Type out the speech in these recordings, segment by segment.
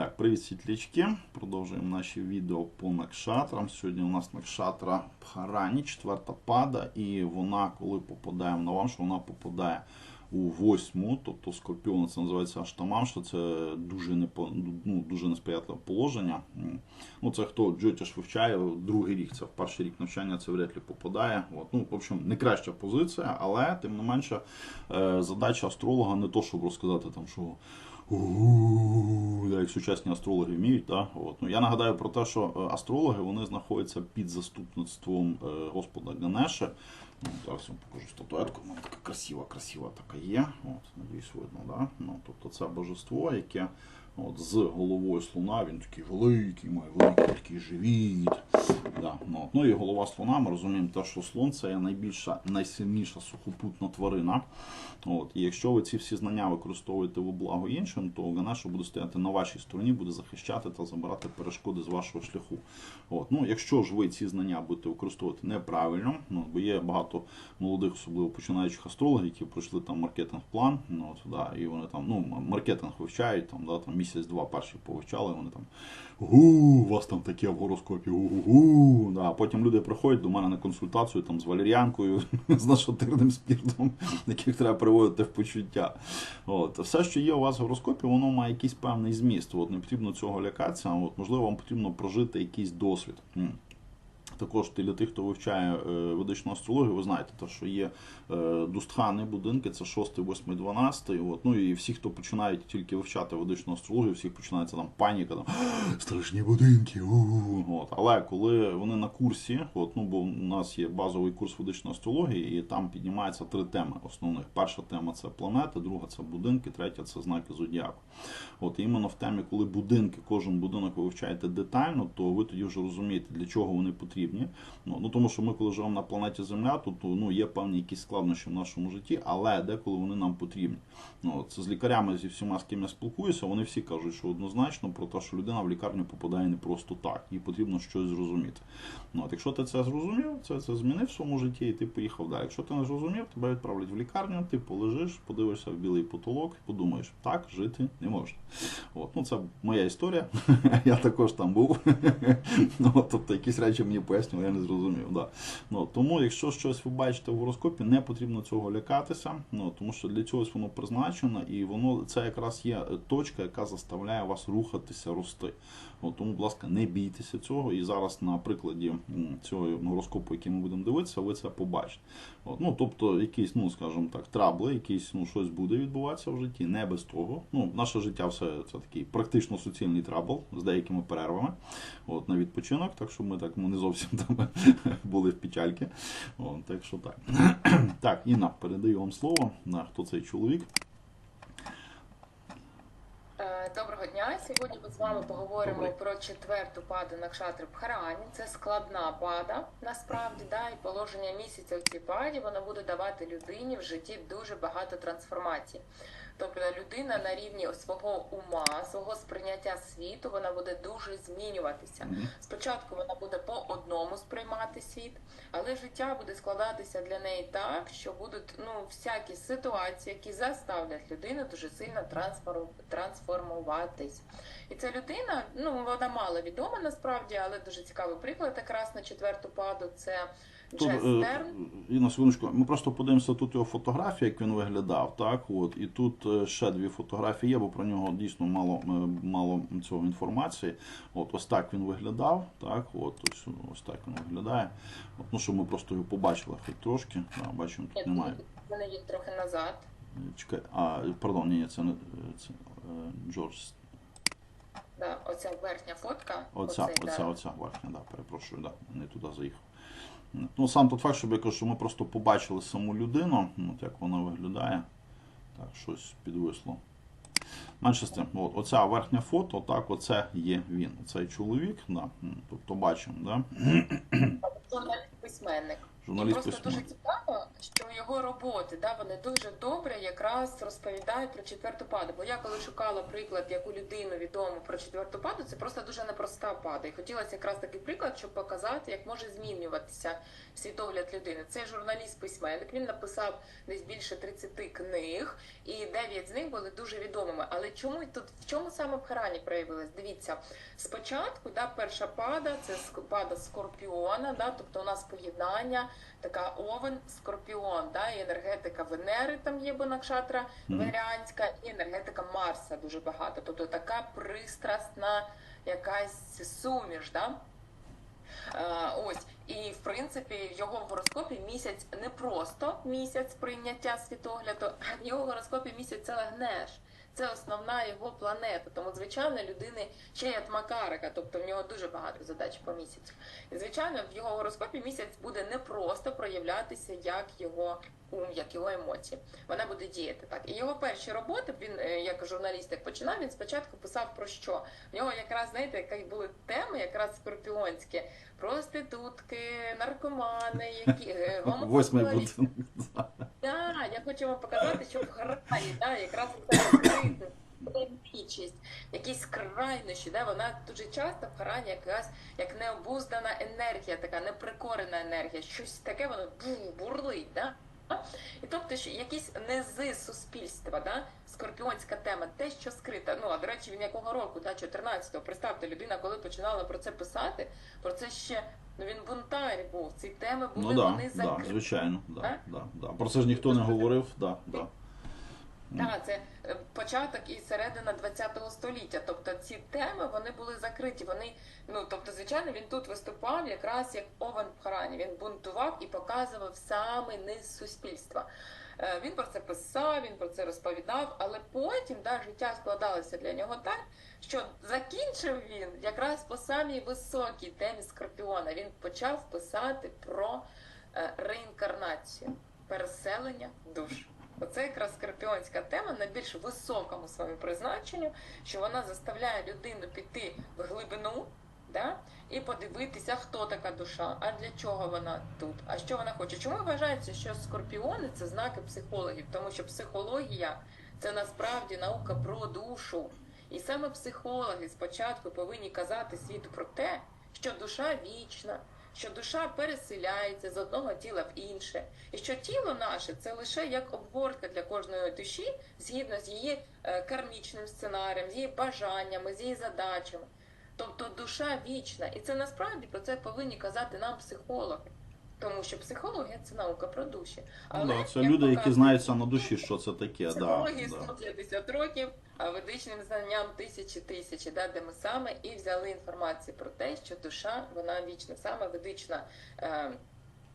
Так, привіт, світлячки. Продовжуємо наші відео по накшатрам. Сьогодні у нас накшатра Бхарані, четверта пада, і вона, коли попадає в Навамшу, вона попадає у восьму, тобто скорпіон, це називається Аштамамша, це дуже непо, ну, дуже несприятливе положення. Ну, це хто Джотіш вивчає, другий рік, це в перший рік навчання це вряд ли попадає. От. Ну, в общем, не краща позиція, але тим не менше е, задача астролога не то, щоб розказати там, що. Як сучасні астрологи вміють. Да? От. Ну, я нагадаю про те, що е, астрологи вони знаходяться під заступництвом е, Господа Ганеша. Ну, зараз вам покажу статуетку. Мене така красива, красива така є. От, надіюсь, видно, да? ну, тобто це божество, яке от, з головою слона, він такий великий, має великий такий живіт. Ну, і голова слона, ми розуміємо, те, що слон це найбільша, найсильніша сухопутна тварина. От, і якщо ви ці всі знання використовуєте в благо іншим, то Ганеша буде стояти на вашій стороні, буде захищати та забирати перешкоди з вашого шляху. От, ну, якщо ж ви ці знання будете використовувати неправильно, ну, бо є багато молодих, особливо починаючих астрологів, які пройшли там маркетинг-план, ну, от, да, і вони там ну, маркетинг вивчають, там, да, там місяць-два перші повивчали, вони там гу, у вас там таке в гороскопі, гу-гу-гу. Да. Потім люди приходять до мене на консультацію там, з валеріанкою, з нашатирним спіртом, яких треба приводити в почуття. От. Все, що є у вас в гороскопі, воно має якийсь певний зміст. От, не потрібно цього лякатися, от, можливо, вам потрібно прожити якийсь досвід. Також для тих, хто вивчає е, ведичну астрологію, ви знаєте, те, що є е, дустхани будинки, це 6, 8, 12. От. Ну і всі, хто починають тільки вивчати ведичну астрологію, всіх починається там паніка, там страшні будинки. у-у-у». От. Але коли вони на курсі, от, ну бо у нас є базовий курс ведичної астрології, і там піднімаються три теми основних. Перша тема це планети, друга це будинки, третя це знаки зодіаку. От і іменно в темі, коли будинки, кожен будинок ви вивчаєте детально, то ви тоді вже розумієте, для чого вони потрібні. Ну, ну тому що ми, коли живемо на планеті Земля, то, то ну, є певні якісь складнощі в нашому житті, але деколи вони нам потрібні. Ну, це з лікарями зі всіма, з ким я спілкуюся, вони всі кажуть, що однозначно про те, що людина в лікарню попадає не просто так, їй потрібно щось зрозуміти. Ну, от, якщо ти це зрозумів, це, це змінив в своєму житті, і ти поїхав далі. Якщо ти не зрозумів, тебе відправлять в лікарню, ти полежиш, подивишся в білий потолок, і подумаєш, так жити не можна. От, ну, це моя історія. я також там був. ну, тобто якісь речі мені пояснювали, я не зрозумів. Да. Ну, тому, якщо щось ви бачите в гороскопі, не потрібно цього лякатися, ну, тому що для чогось воно призначено, і воно це якраз є точка, яка заставляє вас рухатися, рости. От, тому, будь ласка, не бійтеся цього. І зараз на прикладі цього гороскопу, який ми будемо дивитися, ви це побачите. От, ну, тобто, якісь, ну скажімо так, трабли, якісь ну, щось буде відбуватися в житті, не без того. Ну, наше життя все це такий практично суцільний трабл з деякими перервами. От, на відпочинок, так що ми так ну, не зовсім там були в печальки. От, так що так. так, Інна, передаю вам слово. На хто цей чоловік? Е, Доброго дня. Сьогодні ми з вами поговоримо Добрий. про четверту паду Накшатри Бхарані. Це складна пада, насправді, да, і положення місяця в цій паді воно буде давати людині в житті дуже багато трансформацій. Тобто людина на рівні свого ума, свого сприйняття світу, вона буде дуже змінюватися. Спочатку вона буде по одному сприймати світ, але життя буде складатися для неї так, що будуть ну всякі ситуації, які заставлять людину дуже сильно трансформ- трансформуватись. І ця людина, ну вона мало відома насправді, але дуже цікавий приклад якраз на четверту паду. Це Тут, е, і на секундочку, ми просто подивимося тут його фотографії, як він виглядав. Так, от, і тут е, ще дві фотографії є, бо про нього дійсно мало, е, мало цього інформації. От ось так він виглядав. Так, от, ось, ось так він виглядає. От, ну, щоб ми просто його побачили хоч трошки. Да, бачимо, тут немає. Мене є трохи назад. Чекай, а, пардон, ні, ні, це не це, Джордж. Да, оця верхня фотка. Оця, оця, оця верхня, да, перепрошую, да, не туди заїхав. Ну, сам тот факт, щоб я кажу, що ми просто побачили саму людину, ну, от як вона виглядає. Так, щось підвисло. Менше з тим, от, оця верхня фото, так, оце є він. Цей чоловік, да, тобто бачимо, да? Тобто письменник. Журналіст Просто дуже цікаво, що його роботи, да, вони дуже добре якраз розповідають про четверту паду. Бо я коли шукала приклад, яку людину відому про четверту паду, це просто дуже непроста пада. І хотілося якраз такий приклад, щоб показати, як може змінюватися світогляд людини. Цей журналіст-письменник, він написав десь більше 30 книг, і 9 з них були дуже відомими. Але чому тут в чому саме в Харані проявилось? Дивіться, спочатку да, перша пада це пада скорпіона, да, тобто у нас поєднання, така овен, скорпіон, да, і енергетика Венери там є Бонакшатра. Венеріанська, і енергетика Марса дуже багато. Тобто така пристрасна якась суміш. Да? Е, ось і в принципі в його гороскопі місяць не просто місяць прийняття світогляду, а в його гороскопі місяць це Лагнеш. Це основна його планета. Тому, звичайно, людини ще й Атмакарика, тобто в нього дуже багато задач по місяцю. І звичайно, в його гороскопі місяць буде не просто проявлятися як його ум, як його емоції. Вона буде діяти так. І його перші роботи він е, як журналіст як починав. Він спочатку писав про що? В нього якраз знаєте, які були теми, якраз скорпіонські, проститутки, наркомани, які е, Восьмий. Да, я хочу вам показати, що в грані, да, якраз це якісь крайнощі, да, вона дуже часто в Харані якраз як необуздана енергія, така неприкорена енергія, щось таке воно бу- бурлить, да? І тобто, що якісь низи суспільства, да? скорпіонська тема, те, що скрита. Ну, а до речі, він якого року, да, 14-го, представте, людина, коли починала про це писати, про це ще, ну він бунтар був, ці теми були, Ну да, вони да, да, звичайно. Да, да, да. Про це ж ніхто не говорив. Да, да. Так, це е, початок і середина ХХ століття. Тобто ці теми вони були закриті. Вони ну тобто, звичайно, він тут виступав якраз як Овен в Харані. Він бунтував і показував саме низ суспільства. Е, Він про це писав, він про це розповідав, але потім да, життя складалося для нього так, що закінчив він якраз по самій високій темі Скорпіона. Він почав писати про е, реінкарнацію, переселення душ. Оце якраз скорпіонська тема на більш високому своєму призначенню, що вона заставляє людину піти в глибину да, і подивитися, хто така душа, а для чого вона тут, а що вона хоче. Чому вважається, що скорпіони це знаки психологів? Тому що психологія це насправді наука про душу. І саме психологи спочатку повинні казати світу про те, що душа вічна, що душа переселяється з одного тіла в інше, і що тіло наше це лише як обгортка для кожної душі, згідно з її е, кармічним сценарієм, з її бажаннями, з її задачами. Тобто душа вічна, і це насправді про це повинні казати нам психологи. Тому що психологія це наука про душі. Ну, да, це люди, які показує знаються на душі, що це таке. Да, Психології да. 150 років, а ведичним знанням тисячі тисячі, да, де ми саме і взяли інформацію про те, що душа вона вічна, саме ведична е,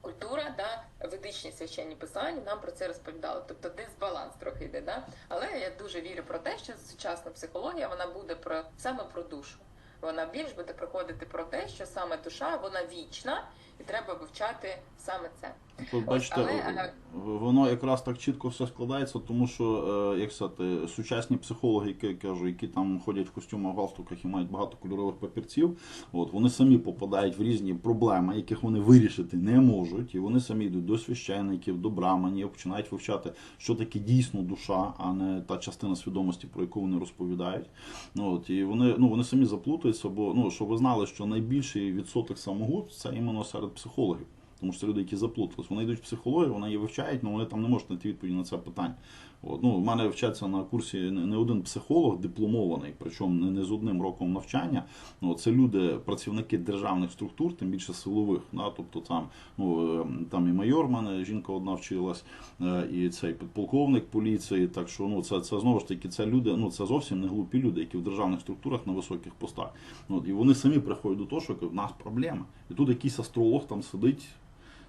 культура, да, ведичні священні писання нам про це розповідали. Тобто дисбаланс трохи йде. Да? Але я дуже вірю про те, що сучасна психологія вона буде про саме про душу. Вона більш буде проходити про те, що саме душа вона вічна, і треба вивчати саме це. Тут бачите, але, е, воно якраз так чітко все складається, тому що, е, як сказати, сучасні психологи, які кажу, які там ходять в костюмах, галстуках і мають багато кольорових папірців, от вони самі попадають в різні проблеми, яких вони вирішити не можуть, і вони самі йдуть до священників, до браманів, починають вивчати, що таке дійсно душа, а не та частина свідомості, про яку вони розповідають. Ну, от, і вони, ну, вони самі заплутаються, бо ну, щоб ви знали, що найбільший відсоток самогубств це іменно серед психологів. Тому що це люди, які заплутались. Вони йдуть в психологію, вони її вивчають, але вони там не можуть знайти відповіді на це питання. От, ну, в мене вчаться на курсі не один психолог дипломований, причому не, з одним роком навчання. Ну, це люди, працівники державних структур, тим більше силових. Да, тобто там, ну, е, там і майор мене жінка одна вчилась, е, і цей підполковник поліції. Так що ну, це, це знову ж таки це люди, ну це зовсім не глупі люди, які в державних структурах на високих постах. Ну, от, і вони самі приходять до того, що в нас проблема. І тут якийсь астролог там сидить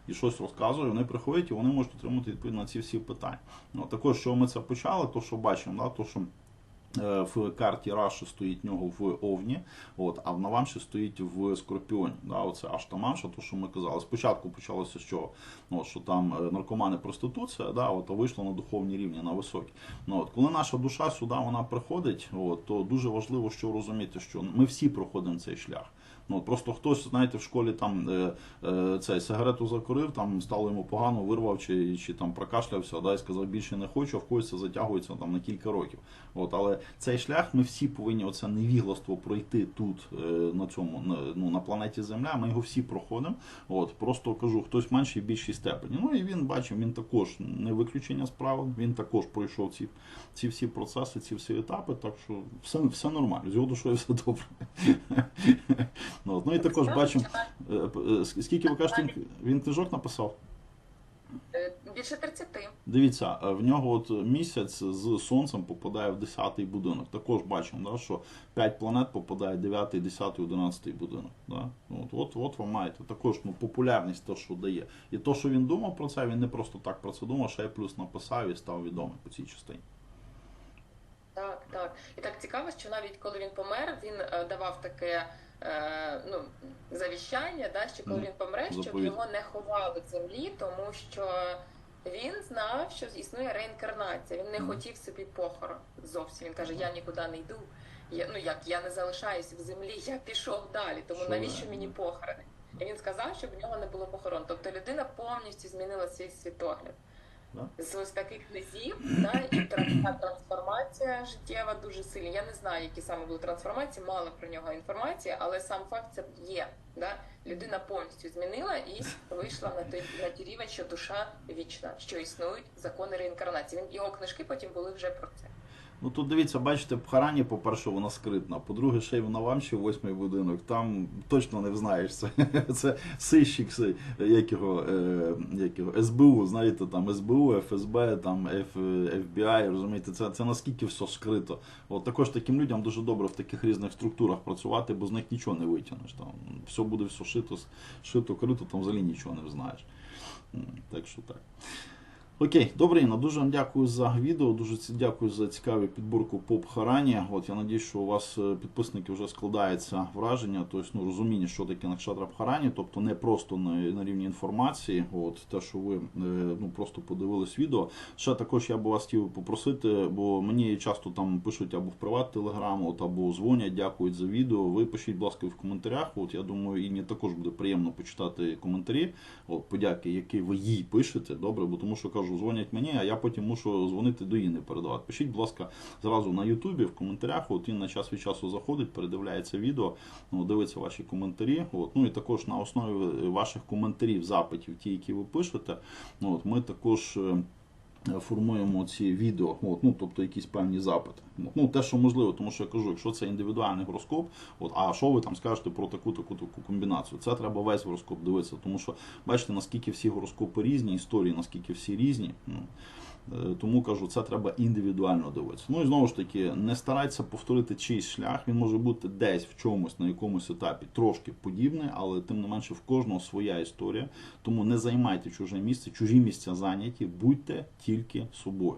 і щось розказує, вони приходять і вони можуть отримати відповідь на ці всі питання. Ну, також, що ми це почали, то що бачимо, да, то що е, в карті Раші стоїть нього в Овні, от, а в Навамші стоїть в Скорпіоні. Да, оце аж то що ми казали. Спочатку почалося з чого? Ну, що там е, наркомани проституція, да, от, а вийшло на духовні рівні, на високі. Ну, от, коли наша душа сюди вона приходить, от, то дуже важливо, що розуміти, що ми всі проходимо цей шлях. Ну, просто хтось, знаєте, в школі там е, е, цей сигарету закурив, там стало йому погано, вирвав чи, чи там прокашлявся, да, і сказав більше не хочу, а в когось це затягується там на кілька років. От, але цей шлях ми всі повинні оце невігластво пройти тут, е, на цьому, на, ну, на планеті Земля. Ми його всі проходимо. От, просто кажу, хтось в більшій степені. Ну і він бачив, він також не виключення з правил, він також пройшов ці, ці всі процеси, ці всі етапи, так що все, все нормально, з його душою все добре. Ну, от, ну і також бачимо, е, е, скільки ви кажете, він, книжок написав? Е, Більше 30. Дивіться, в нього от місяць з сонцем попадає в 10-й будинок. Також бачимо, да, що 5 планет попадає 9, 10, 11 будинок. Да? От, от, от ви маєте також ну, популярність, те, що дає. І то, що він думав про це, він не просто так про це думав, ще й плюс написав і став відомий по цій частині. Так, так. І так цікаво, що навіть коли він помер, він давав таке е, ну, завіщання, да, що коли він помре, щоб його не ховали в землі, тому що він знав, що існує реінкарнація. Він не хотів собі похорон зовсім. Він каже: я нікуди не йду. Я, ну як я не залишаюся в землі, я пішов далі. Тому Що навіщо ви? мені похорони? І він сказав, щоб в нього не було похорон. Тобто людина повністю змінила свій світогляд. З ось таких низів, да, і тра- трансформація життєва дуже сильна. Я не знаю, які саме були трансформації, мало про нього інформації, але сам факт це є. Да? Людина повністю змінила і вийшла на той на ті рівень, що душа вічна, що існують закони реінкарнації. Він його книжки потім були вже про це. Ну тут дивіться, бачите, Харані, по-перше, вона скритна. По-друге, ще й в Навамші, восьмий будинок. Там точно не взнаєш це. Сищик, як його, е, як його СБУ, знаєте, там СБУ, ФСБ, там Ф, FBI, розумієте, це, це наскільки все скрито. От також таким людям дуже добре в таких різних структурах працювати, бо з них нічого не витягнеш. Там все буде все шито, шито, крито, там взагалі нічого не знаєш. Так що так. Окей, добре, Інна, дуже вам дякую за відео, дуже дякую за цікаву підборку по Бхарані. От я надію, що у вас е, підписники вже складається враження, тобто ну, розуміння, що таке Накшатра Бхарані, тобто не просто на, на рівні інформації, от те, що ви е, ну, просто подивились відео. Ще також я би вас хотів попросити, бо мені часто там пишуть або в приват телеграм, або дзвонять, дякують за відео. Ви пишіть, будь ласка, в коментарях. От я думаю, і також буде приємно почитати коментарі. От подяки, які ви їй пишете, добре, бо тому що кажу, дзвонять мені, а я потім мушу дзвонити до Інни передавати. Пишіть, будь ласка, зразу на Ютубі в коментарях. От Інна час від часу заходить, передивляється відео, ну, дивиться ваші коментарі. От, ну і також на основі ваших коментарів, запитів, ті, які ви пишете, ну, от, ми також. Формуємо ці відео, от, ну тобто якісь певні запити. От, Ну те, що можливо, тому що я кажу, якщо це індивідуальний гороскоп, от а що ви там скажете про таку таку таку комбінацію? Це треба весь гороскоп дивитися, тому що бачите, наскільки всі гороскопи різні, історії, наскільки всі різні. Ну, тому кажу, це треба індивідуально дивитися. Ну і знову ж таки, не старайтеся повторити чийсь шлях. Він може бути десь в чомусь на якомусь етапі трошки подібний, але тим не менше в кожного своя історія. Тому не займайте чуже місце, чужі місця зайняті, будьте тільки собою.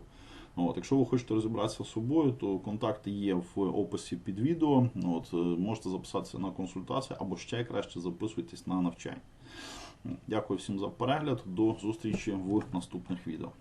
От, якщо ви хочете розібратися з собою, то контакти є в описі під відео. От, е, можете записатися на консультацію або ще краще записуйтесь на навчання. Дякую всім за перегляд. До зустрічі в наступних відео.